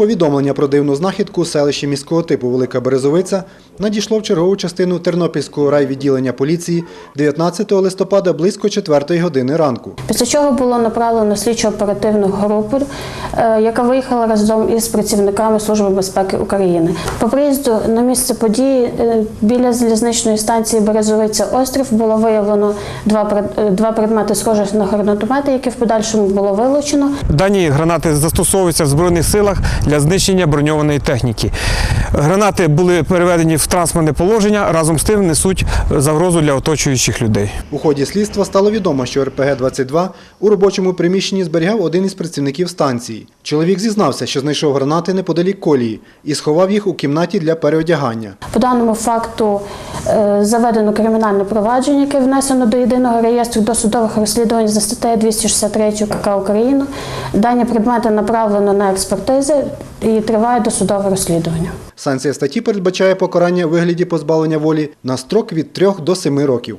Повідомлення про дивну знахідку у селищі міського типу Велика Березовиця надійшло в чергову частину Тернопільського райвідділення поліції 19 листопада близько 4 години ранку. Після чого було направлено слідчо-оперативну групу, е, яка виїхала разом із працівниками Служби безпеки України. По приїзду на місце події е, біля залізничної станції Березовиця Острів було виявлено два, е, два предмети, схожих на гранатомети, які в подальшому було вилучено. Дані гранати застосовуються в збройних силах для знищення броньованої техніки. Гранати були переведені в транспортне положення, разом з тим несуть загрозу для оточуючих людей. У ході слідства стало відомо, що РПГ-22 у робочому приміщенні зберігав один із працівників станції. Чоловік зізнався, що знайшов гранати неподалік колії і сховав їх у кімнаті для переодягання. По даному факту заведено кримінальне провадження, яке внесено до єдиного реєстру досудових розслідувань за статтею 263 КК України. Дані предмети направлено на експертизи і триває досудове розслідування. Санкція статті передбачає покарання у вигляді позбавлення волі на строк від 3 до 7 років.